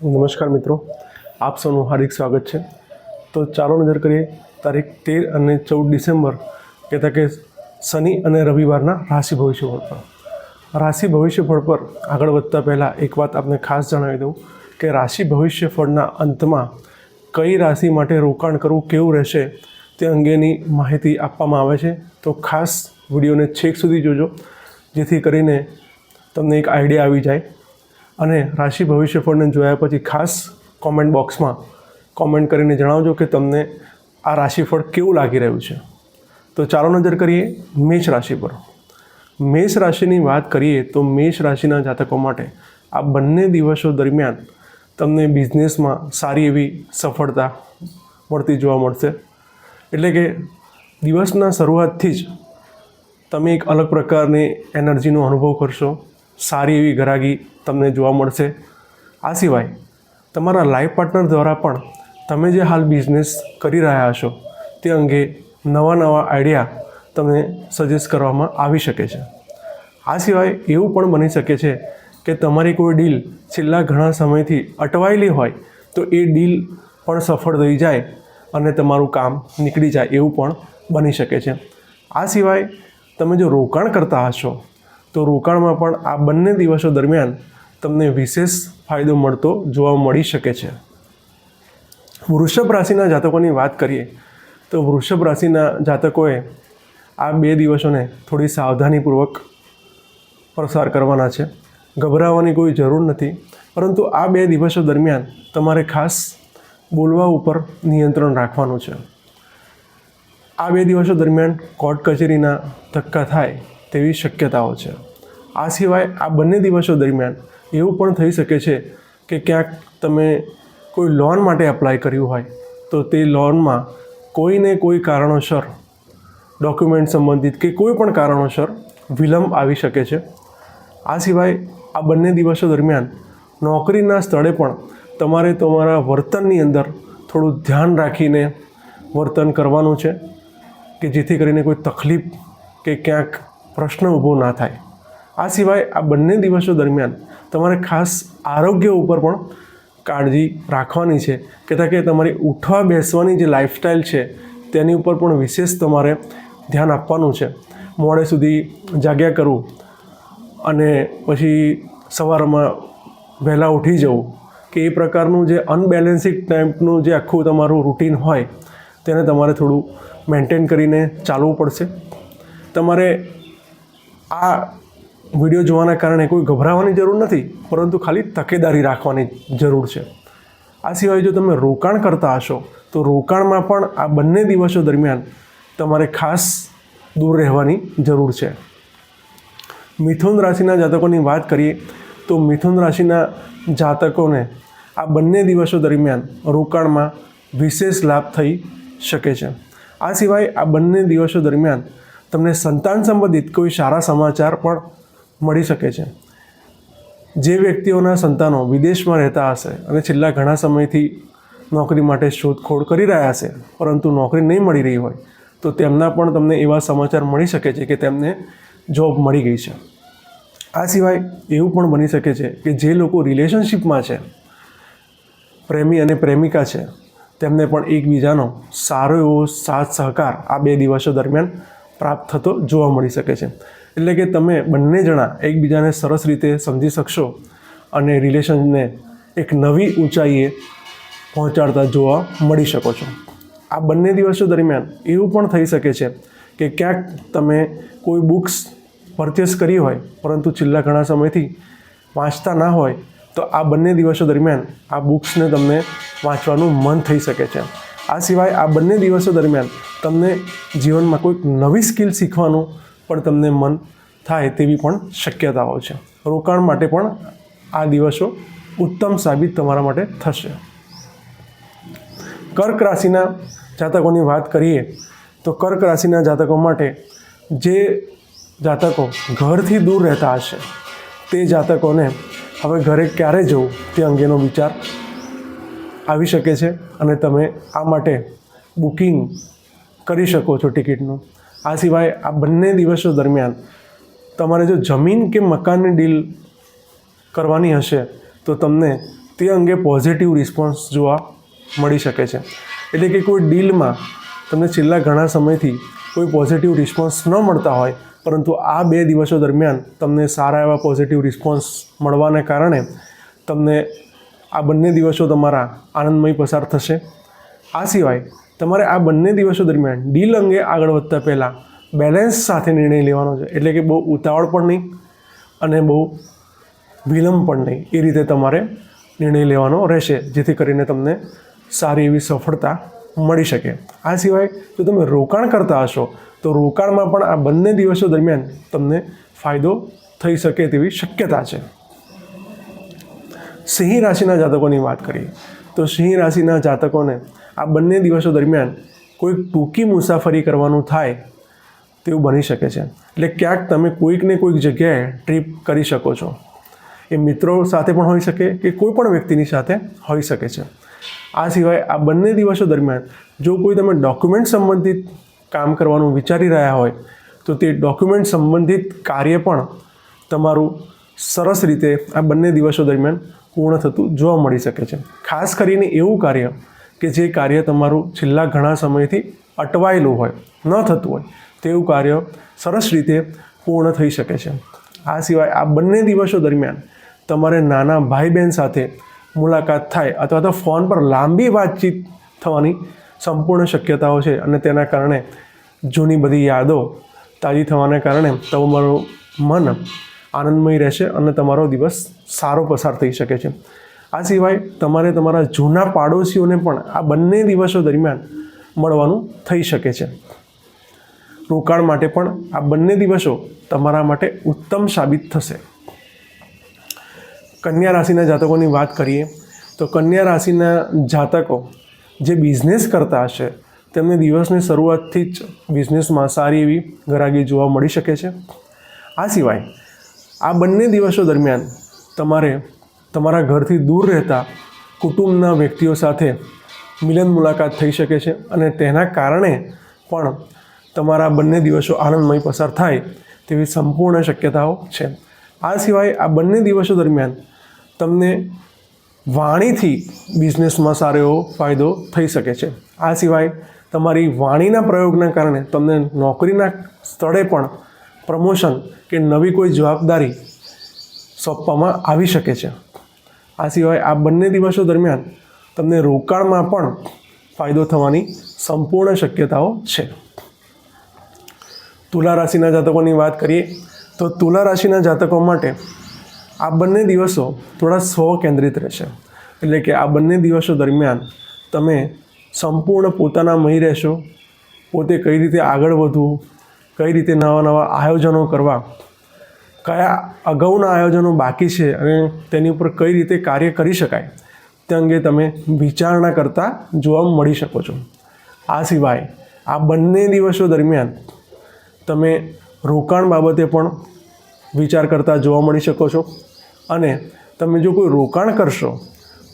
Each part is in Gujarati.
નમસ્કાર મિત્રો. આપ સૌનું હાર્દિક સ્વાગત છે. તો ચાલો નજર કરીએ તારીખ તેર અને ચૌદ ડિસેમ્બર, કહેતા કે શનિ અને રવિવારના રાશિ ભવિષ્યફળ પર. રાશિ ભવિષ્યફળ પર આગળ વધતા પહેલાં એક વાત આપને ખાસ જણાવી દઉં કે રાશિ ભવિષ્યફળના અંતમાં કઈ રાશિ માટે રોકાણ કરવું કેવું રહેશે તે અંગેની માહિતી આપવામાં આવે છે. તો ખાસ વિડીયોને છેક સુધી જોજો, જેથી કરીને તમને એક આઈડિયા આવી જાય અને રાશિ ભવિષ્યફળને જોયા પછી ખાસ કોમેન્ટ બોક્સમાં કોમેન્ટ કરીને જણાવજો કે તમને આ રાશિફળ કેવું લાગી રહ્યું છે. તો ચાલો નજર કરીએ મેષ રાશિ પર. મેષ રાશિની વાત કરીએ તો મેષ રાશિના જાતકો માટે આ બંને દિવસો દરમિયાન તમને બિઝનેસમાં સારી એવી સફળતા મળતી જોવા મળશે. એટલે કે દિવસના શરૂઆતથી જ તમે એક અલગ પ્રકારની એનર્જીનો અનુભવ કરશો. સારી એવી ગરાગી તમને જોવા મળશે. આ સિવાય તમારા લાઈફ પાર્ટનર દ્વારા પણ તમે જે હાલ બિઝનેસ કરી રહ્યા છો, તે અંગે નવા નવા આઈડિયા તમને સજેસ્ટ કરવામાં આવી શકે છે. આ સિવાય એવું પણ બની શકે છે કે તમારી કોઈ ડીલ છેલ્લા ઘણા સમયથી અટવાયેલી હોય, તો એ ડીલ પણ સફળ થઈ જાય અને તમારું કામ નીકળી જાય એવું પણ બની શકે છે. આ સિવાય તમે જો રોકાણ કરતા હશો, તો રોકાણમાં પણ આ બંને દિવસો દરમિયાન તમને વિશેષ ફાયદો મળતો જોવા મળી શકે છે. વૃષભ રાશિના જાતકોની વાત કરીએ, તો વૃષભ રાશિના જાતકોએ આ બે દિવસોને થોડી સાવધાનીપૂર્વક પસાર કરવાના છે. ગભરાવાની કોઈ જરૂર નથી, પરંતુ આ બે દિવસો દરમિયાન તમારે ખાસ બોલવા ઉપર નિયંત્રણ રાખવાનું છે. આ બે દિવસો દરમિયાન કોર્ટ કચેરીના ધક્કા થાય તેવી શક્યતાઓ છે. આ સિવાય આ બંને દિવસો દરમિયાન એવું પણ થઈ શકે છે કે ક્યાંક તમે કોઈ લોન માટે એપ્લાય કર્યું હોય, તો તે લોનમાં કોઈને કોઈ કારણોસર ડોક્યુમેન્ટ સંબંધિત કે કોઈ પણ કારણોસર વિલંબ આવી શકે છે. આ સિવાય આ બંને દિવસો દરમિયાન નોકરીના સ્થળે પણ તમારે તમારા વર્તનની અંદર થોડું ધ્યાન રાખીને વર્તન કરવાનું છે કે જેથી કરીને કોઈ તકલીફ કે ક્યાંક પ્રશ્ન ઊભો ના થાય. આ સિવાય આ બંને દિવસો દરમિયાન તમારે ખાસ આરોગ્ય ઉપર પણ કાળજી રાખવાની છે. કે કે તમારી ઉઠવા બેસવાની જે લાઇફસ્ટાઈલ છે, તેની ઉપર પણ વિશેષ તમારે ધ્યાન આપવાનું છે. મોડે સુધી જાગ્યા કરવું અને પછી સવારમાં વહેલા ઉઠી જવું, કે એ પ્રકારનું જે અનબેલેન્સિંગ ટાઈપનું જે આખું તમારું રૂટીન હોય, તેને તમારે થોડું મેન્ટેન કરીને ચાલવું પડશે. તમારે આ વીડિયો જોવાના કારણે કોઈ ગભરાવાની જરૂર નથી, પરંતુ ખાલી તકેદારી રાખવાની જરૂર છે. આ સિવાય જો તમે રોકાણ કરતા હશો, તો રોકાણમાં પણ આ બંને દિવસો દરમિયાન તમારે ખાસ દૂર રહેવાની જરૂર છે. મિથુન રાશિના જાતકોની વાત કરીએ, તો મિથુન રાશિના જાતકોને આ બંને દિવસો દરમિયાન રોકાણમાં વિશેષ લાભ થઈ શકે છે. આ સિવાય આ બંને દિવસો દરમિયાન તમને સંતાન સંબંધિત કોઈ સારા સમાચાર પણ મળી શકે છે. જે વ્યક્તિઓના સંતાનો વિદેશમાં રહેતા હશે અને છેલ્લા ઘણા સમયથી નોકરી માટે શોધખોળ કરી રહ્યા હશે પરંતુ નોકરી નહીં મળી રહી હોય, તો તેમના પણ તમને એવા સમાચાર મળી શકે છે કે તેમને જોબ મળી ગઈ છે. આ સિવાય એવું પણ બની શકે છે કે જે લોકો રિલેશનશિપમાં છે, પ્રેમી અને પ્રેમિકા છે, તેમને પણ એકબીજાનો સારો એવો સાથ સહકાર આ બે દિવસો દરમિયાન પ્રાપ્ત થતો જોવા મળી શકે છે. એટલે કે તમે બંને જણા એકબીજાને સરસ રીતે સમજી શકશો અને રિલેશનને એક નવી ઊંચાઈએ પહોંચાડતા જોવા મળી શકો છો. આ બંને દિવસો દરમિયાન એવું પણ થઈ શકે છે કે ક્યાંક તમે કોઈ બુક્સ પરચેસ કરી હોય, પરંતુ છેલ્લા ઘણા સમયથી વાંચતા ના હોય, તો આ બંને દિવસો દરમિયાન આ બુક્સને તમને વાંચવાનું મન થઈ શકે છે. આ સિવાય આ બંને દિવસો દરમિયાન તમને જીવનમાં કોઈક નવી સ્કિલ શીખવાનું પણ તમને મન થાય તેવી પણ શક્યતાઓ છે. રોકાણ માટે પણ આ દિવસો ઉત્તમ સાબિત તમારા માટે થશે. કર્ક રાશિના જાતકોની વાત કરીએ, તો કર્ક રાશિના જાતકો માટે જે જાતકો ઘરથી દૂર રહેતા હશે, તે જાતકોને હવે ઘરે ક્યારે જવું તે અંગેનો વિચાર આવી શકે છે અને તમે આ માટે બુકિંગ કરી શકો છો ટિકિટનું. આ સિવાય આ બંને દિવસો દરમિયાન તમારે જો જમીન કે મકાનની ડીલ કરવાની હશે, તો તમને તે અંગે પોઝિટિવ રિસ્પોન્સ જોવા મળી શકે છે. એટલે કે કોઈ ડીલમાં તમને છેલ્લા ઘણા સમયથી કોઈ પોઝિટિવ રિસ્પોન્સ ન મળતા હોય, પરંતુ આ બે દિવસો દરમિયાન તમને સારા એવા પોઝિટિવ રિસ્પોન્સ મળવાને કારણે તમને આ બંને દિવસો તમારા આનંદમય પસાર થશે. આ સિવાય તમારે આ બંને દિવસો દરમિયાન ડીલ અંગે આગળ વધતા પહેલાં બેલેન્સ સાથે નિર્ણય લેવાનો છે. એટલે કે બહુ ઉતાવળ પણ નહીં અને બહુ વિલંબ પણ નહીં. એ રીતે તમારે નિર્ણય લેવાનો રહેશે, જેથી કરીને તમને સારી એવી સફળતા મળી શકે. આ સિવાય જો તમે રોકાણ કરતા હશો, તો રોકાણમાં પણ આ બંને દિવસો દરમિયાન તમને ફાયદો થઈ શકે તેવી શક્યતા છે. સિંહ રાશિના જાતકોની વાત કરીએ, તો સિંહ રાશિના જાતકોને આ બંને દિવસો દરમિયાન કોઈક ટૂંકી મુસાફરી કરવાનું થાય તેવું બની શકે છે. એટલે ક્યાંક તમે કોઈક ને કોઈક જગ્યાએ ટ્રીપ કરી શકો છો. એ મિત્રો સાથે પણ હોઈ શકે કે કોઈ પણ વ્યક્તિની સાથે હોઈ શકે છે. આ સિવાય આ બંને દિવસો દરમિયાન જો કોઈ તમે ડોક્યુમેન્ટ સંબંધિત કામ કરવાનું વિચારી રહ્યા હોય, તો તે ડોક્યુમેન્ટ સંબંધિત કાર્ય પણ તમારું સરસ રીતે આ બંને દિવસો દરમિયાન પૂર્ણ થતું જોવા મળી શકે છે. ખાસ કરીને એવું કાર્ય કે જે કાર્ય તમારું છેલ્લા ઘણા સમયથી અટવાયેલું હોય, ન થતું હોય, તેવું કાર્ય સરસ રીતે પૂર્ણ થઈ શકે છે. આ સિવાય આ બંને દિવસો દરમિયાન તમારે નાના ભાઈ બહેન સાથે મુલાકાત થાય અથવા તો ફોન પર લાંબી વાતચીત થવાની સંપૂર્ણ શક્યતાઓ છે અને તેના કારણે જૂની બધી યાદો તાજી થવાને કારણે તમારું મન આનંદમય રહેશે અને તમારો દિવસ સારો પસાર થઈ શકે છે. આ સિવાય તમારે તમારા જૂના પાડોશીઓને પણ આ બંને દિવસો દરમિયાન મળવાનું થઈ શકે છે. રોકાણ માટે પણ આ બંને દિવસો તમારા માટે ઉત્તમ સાબિત થશે. કન્યા રાશિના જાતકોની વાત કરીએ, તો કન્યા રાશિના જાતકો જે બિઝનેસ કરતા હશે, તેમને દિવસની શરૂઆતથી જ બિઝનેસમાં સારી એવી ગરાગી જોવા મળી શકે છે. આ સિવાય આ બંને દિવસો દરમિયાન તમારે તમારા ઘરથી દૂર રહેતા કુટુંબના વ્યક્તિઓ સાથે મિલન મુલાકાત થઈ શકે છે અને તેના કારણે પણ તમારા બંને દિવસો આનંદમય પસાર થાય તેવી સંપૂર્ણ શક્યતાઓ છે. આ સિવાય આ બંને દિવસો દરમિયાન તમને વાણીથી બિઝનેસમાં સારો એવો ફાયદો થઈ શકે છે. આ સિવાય તમારી વાણીના પ્રયોગના કારણે તમને નોકરીના સ્થળે પણ પ્રમોશન કે નવી કોઈ જવાબદારી સોંપવામાં આવી શકે છે. આ સિવાય આ બંને દિવસો દરમિયાન તમને રોકાણમાં પણ ફાયદો થવાની સંપૂર્ણ શક્યતાઓ છે. તુલા રાશિના જાતકોની વાત કરીએ, તો તુલા રાશિના જાતકો માટે આ બંને દિવસો થોડા સ્વ કેન્દ્રિત રહેશે. એટલે કે આ બંને દિવસો દરમિયાન તમે સંપૂર્ણ પોતાના મહી રહેશો, પોતે કઈ રીતે આગળ વધવું, કઈ રીતે નવા નવા આયોજનો કરવા કયા અગાઉના આયોજનો બાકી છે અને તેની ઉપર કઈ રીતે કાર્ય કરી શકાય તે અંગે તમે વિચારણા કરતા જોવા મળી શકો છો. આ સિવાય આ બંને દિવસો દરમિયાન તમે રોકાણ બાબતે પણ વિચાર કરતા જોવા મળી શકો છો અને તમે જો કોઈ રોકાણ કરશો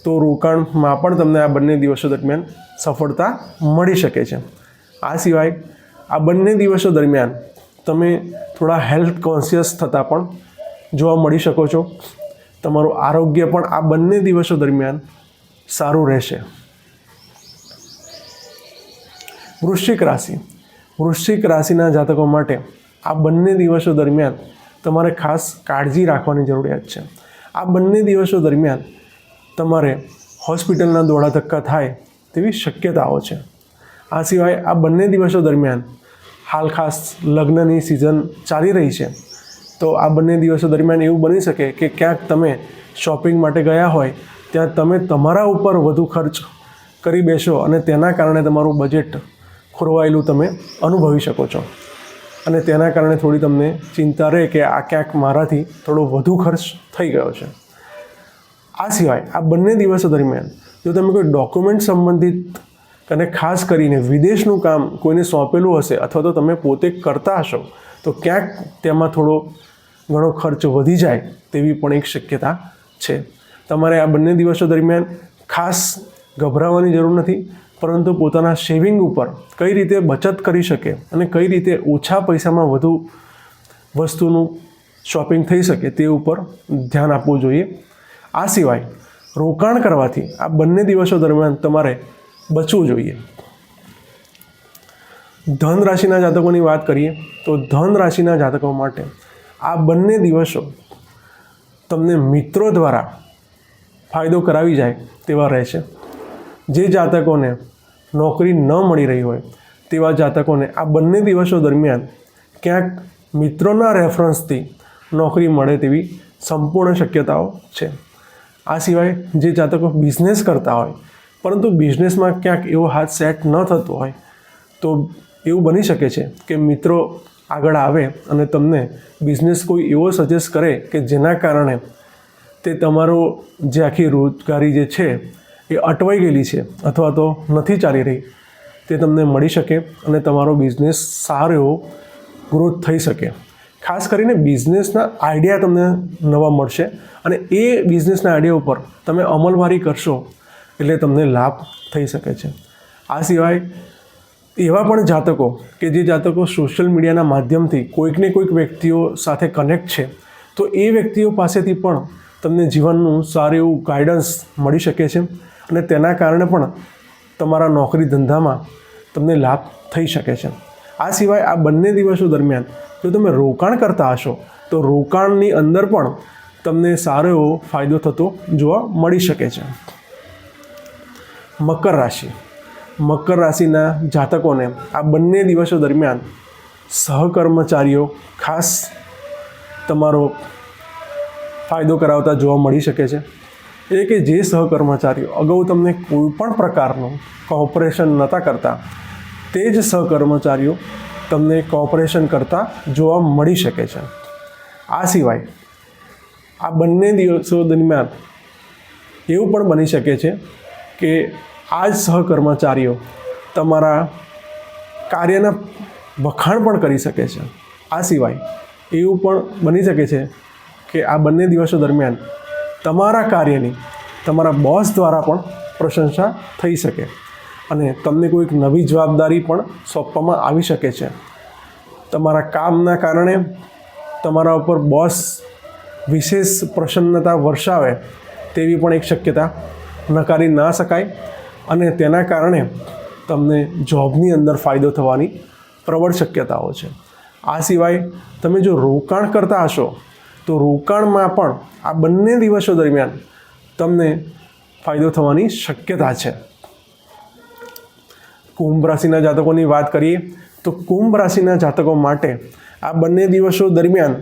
તો રોકાણમાં પણ તમને આ બંને દિવસો દરમિયાન સફળતા મળી શકે છે. આ સિવાય આ બંને દિવસો દરમિયાન તમે થોડા હેલ્થ કોન્શિયસ થતાં પણ જોવા મળી શકો છો. તમારું આરોગ્ય પણ આ બંને દિવસો દરમિયાન સારું રહેશે. વૃશ્ચિક રાશિ. વૃશ્ચિક રાશિના જાતકો માટે આ બંને દિવસો દરમિયાન તમારે ખાસ કાળજી રાખવાની જરૂરિયાત છે. આ બંને દિવસો દરમિયાન તમારે હોસ્પિટલના દોડા ધક્કા થાય તેવી શક્યતાઓ છે. આ સિવાય આ બંને દિવસો દરમિયાન હાલ ખાસ લગ્નની સિઝન ચાલી રહી છે. તો આ બંને દિવસો દરમિયાન એવું બની શકે કે ક્યાંક તમે શોપિંગ માટે ગયા હોય, ત્યાં તમે તમારા ઉપર વધુ ખર્ચ કરી બેસો અને તેના કારણે તમારું બજેટ ખોરવાયેલું તમે અનુભવી શકો છો. અને તેના કારણે થોડી તમને ચિંતા રહે કે આ ક્યાંક મારાથી થોડો વધુ ખર્ચ થઈ ગયો છે. આ સિવાય આ બંને દિવસો દરમિયાન જો તમે કોઈ ડોક્યુમેન્ટ સંબંધિત અને ખાસ કરીને વિદેશનું કામ કોઈને સોંપેલું હશે અથવા તો તમે પોતે કરતા હશો, તો ક્યાંક તેમાં થોડો ઘણો ખર્ચ વધી જાય તેવી પણ એક શક્યતા છે. તમારે આ બંને દિવસો દરમિયાન ખાસ ગભરાવાની જરૂર નથી, પરંતુ પોતાના સેવિંગ ઉપર કઈ રીતે બચત કરી શકે અને કઈ રીતે ઓછા પૈસામાં વધુ વસ્તુનું શોપિંગ થઈ શકે તે ઉપર ધ્યાન આપવું જોઈએ. આ સિવાય રોકાણ કરવાથી આ બંને દિવસો દરમિયાન તમારે બચવું જોઈએ. ધન રાશિના જાતકોની વાત કરીએ તો ધન રાશિના જાતકો માટે આ બંને દિવસો તમને મિત્રો દ્વારા ફાયદો કરાવી જાય તેવા રહેશે. જે જાતકોને નોકરી ન મળી રહી હોય તેવા જાતકોને આ બંને દિવસો દરમિયાન ક્યાંક મિત્રોના રેફરન્સથી નોકરી મળે તેવી સંપૂર્ણ શક્યતાઓ છે. આ સિવાય જે જાતકો બિઝનેસ કરતા હોય પરંતુ બિઝનેસમાં ક્યાંક એવો હાથ સેટ ન થતો હોય તો એવું બની શકે છે કે મિત્રો આગળ આવે અને તમને બિઝનેસ કોઈ એવો સજેસ્ટ કરે કે જેના કારણે તે તમારો જે આખી રોજગારી જે છે એ અટવાઈ ગયેલી છે અથવા તો નથી ચાલી રહી, તે તમને મળી શકે અને તમારો બિઝનેસ સારો એવો ગ્રોથ થઈ શકે. ખાસ કરીને બિઝનેસના આઈડિયા તમને નવા મળશે અને એ બિઝનેસના આઈડિયા ઉપર તમે અમલવારી કરશો એટલે તમને લાભ થઈ શકે છે. આ સિવાય એવા પણ જાતકો કે જે જાતકો સોશિયલ મીડિયાના માધ્યમથી કોઈકને કોઈક વ્યક્તિઓ સાથે કનેક્ટ છે, તો એ વ્યક્તિઓ પાસેથી પણ તમને જીવનનું સારું એવું ગાઈડન્સ મળી શકે છે અને તેના કારણે પણ તમારા નોકરી ધંધામાં તમને લાભ થઈ શકે છે. આ સિવાય આ બંને દિવસો દરમિયાન જો તમે રોકાણ કરતા હશો, તો રોકાણની અંદર પણ તમને સારો એવો ફાયદો થતો જોવા મળી શકે છે. મકર રાશિ. મકર રાશિના જાતકોને આ બંને દિવસો દરમિયાન સહકર્મચારીઓ ખાસ તમારો ફાયદો કરાવતા જોવા મળી શકે છે. એ કે જે સહકર્મચારીઓ અગાઉ તમને કોઈપણ પ્રકારનું કોઓપરેશન નહોતા કરતા, તે જ સહકર્મચારીઓ તમને કોઓપરેશન કરતા જોવા મળી શકે છે. આ સિવાય આ બંને દિવસો દરમિયાન એવું પણ બની શકે છે કે આ જ સહકર્મચારીઓ તમારા કાર્યના વખાણ પણ કરી શકે છે. આ સિવાય એવું પણ બની શકે છે કે આ બંને દિવસો દરમિયાન તમારા કાર્યની તમારા બોસ દ્વારા પણ પ્રશંસા થઈ શકે અને તમને કોઈક નવી જવાબદારી પણ સોંપવામાં આવી શકે છે. તમારા કામના કારણે તમારા ઉપર બોસ વિશેષ પ્રસન્નતા વર્ષાવે તેવી પણ એક શક્યતા નકારી ના શકાય અને તેના કારણે તમને જોબની અંદર ફાયદો થવાની પ્રબળ શક્યતાઓ છે. આ સિવાય તમે જો રોકાણ કરતા હશો, તો રોકાણમાં પણ આ બંને દિવસો દરમિયાન તમને ફાયદો થવાની શક્યતા છે. કુંભ રાશિના જાતકોની વાત કરીએ, તો કુંભ રાશિના જાતકો માટે આ બંને દિવસો દરમિયાન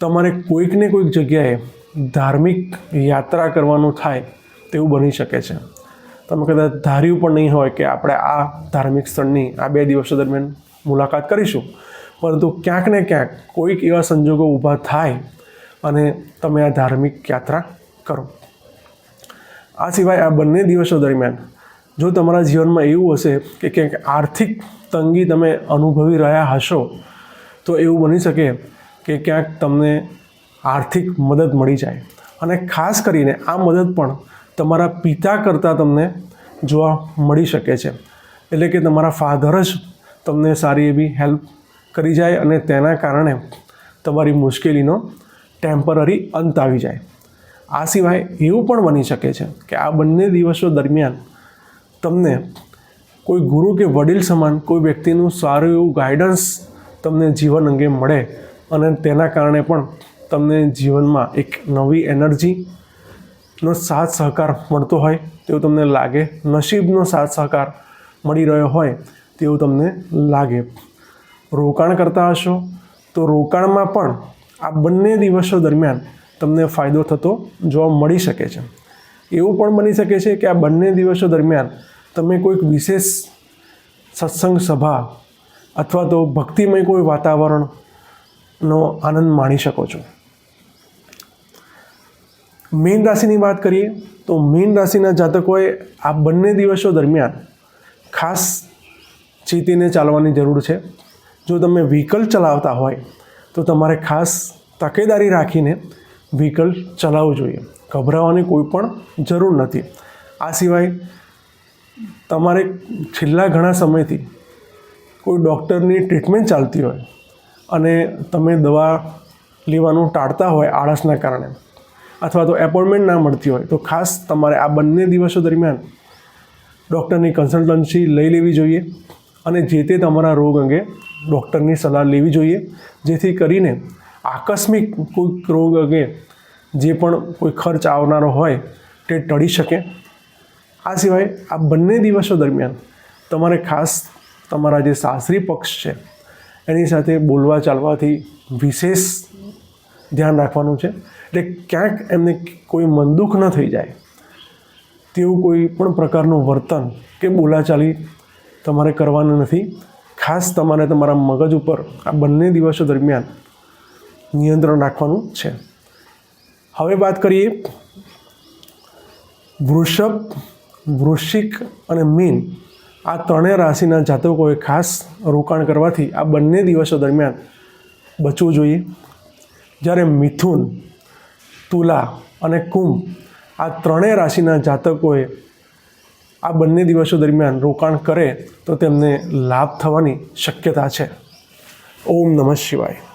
તમારે કોઈક ને કોઈક જગ્યાએ ધાર્મિક યાત્રા કરવાનું થાય તેવું બની શકે છે. તમે કદાચ ધાર્યું પણ નહીં હોય કે આપણે આ ધાર્મિક સ્થળની આ બે દિવસો દરમિયાન મુલાકાત કરીશું. પરંતુ ક્યાંક ને ક્યાંક કોઈક એવા સંજોગો ઊભા થાય અને તમે આ ધાર્મિક યાત્રા કરો. આ સિવાય આ બંને દિવસો દરમિયાન જો તમારા જીવનમાં એવું હશે કે ક્યાંક આર્થિક તંગી તમે અનુભવી રહ્યા હશો, તો એવું બની શકે કે ક્યાંક તમને આર્થિક મદદ મળી જાય. અને ખાસ કરીને આ મદદ પણ તમારા પિતા કરતાં તમને જોવા મળી શકે છે. એટલે કે તમારા ફાધર જ તમને સારી એવી હેલ્પ કરી જાય અને તેના કારણે તમારી મુશ્કેલીનો ટેમ્પરરી અંત આવી જાય. આ સિવાય એવું પણ બની શકે છે કે આ બંને દિવસો દરમિયાન તમને કોઈ ગુરુ કે વડીલ સમાન કોઈ વ્યક્તિનું સારું એવું ગાઈડન્સ તમને જીવન અંગે મળે અને તેના કારણે પણ તમને જીવનમાં એક નવી એનર્જીનો સાથ સહકાર મળતો હોય તેવું તમને લાગે, નસીબનો સાથ સહકાર મળી રહ્યો હોય તેવું તમને લાગે. રોકાણ કરતા હશો તો રોકાણમાં પણ આ બંને દિવસો દરમિયાન તમને ફાયદો થતો જોવા મળી શકે છે. એવું પણ બની શકે છે કે આ બંને દિવસો દરમિયાન તમે કોઈક વિશેષ સત્સંગ સભા અથવા તો ભક્તિમય કોઈ વાતાવરણનો આનંદ માણી શકો છો. મીન રાશિની વાત કરીએ, તો મીન રાશિના જાતકોએ આ બંને દિવસો દરમિયાન ખાસ ચેતીને ચાલવાની જરૂર છે. જો તમે વ્હીકલ ચલાવતા હોય, તો તમારે ખાસ તકેદારી રાખીને વ્હીકલ ચલાવવું જોઈએ. ગભરાવાની કોઈ પણ જરૂર નથી. આ સિવાય તમારે છેલ્લા ઘણા સમયથી કોઈ ડૉક્ટરની ટ્રીટમેન્ટ ચાલતી હોય અને તમે દવા લેવાનું ટાળતા હોય આળસના કારણે અથવા તો એપોઇન્ટમેન્ટ ના મળતી હોય, તો ખાસ તમારે આ બંને દિવસો દરમિયાન ડૉક્ટરની કન્સલ્ટન્સી લઈ લેવી જોઈએ અને જે તે તમારા રોગ અંગે ડૉક્ટરની સલાહ લેવી જોઈએ, જેથી કરીને આકસ્મિક કોઈક રોગ અંગે જે પણ કોઈ ખર્ચ આવનારો હોય તે ટળી શકે. આ સિવાય આ બંને દિવસો દરમિયાન તમારે ખાસ તમારા જે સાસરી પક્ષ છે, એની સાથે બોલવા ચાલવાથી વિશેષ ધ્યાન રાખવાનું છે. એટલે ક્યાંક એમને કોઈ મનદુખ ન થઈ જાય, તેવું કોઈ પણ પ્રકારનું વર્તન કે બોલાચાલી તમારે કરવાનું નથી. ખાસ તમારે તમારા મગજ ઉપર આ બંને દિવસો દરમિયાન નિયંત્રણ રાખવાનું છે. હવે વાત કરીએ વૃષભ, વૃશ્ચિક અને મીન. આ ત્રણેય રાશિના જાતકોએ ખાસ રોકાણ કરવાથી આ બંને દિવસો દરમિયાન બચવું જોઈએ. જ્યારે મિથુન, તુલા અને કુંભ આ ત્રણેય રાશિના જાતકોએ આ બંને દિવસો દરમિયાન રોકાણ કરે તો તેમને લાભ થવાની શક્યતા છે. ઓમ નમઃ શિવાય.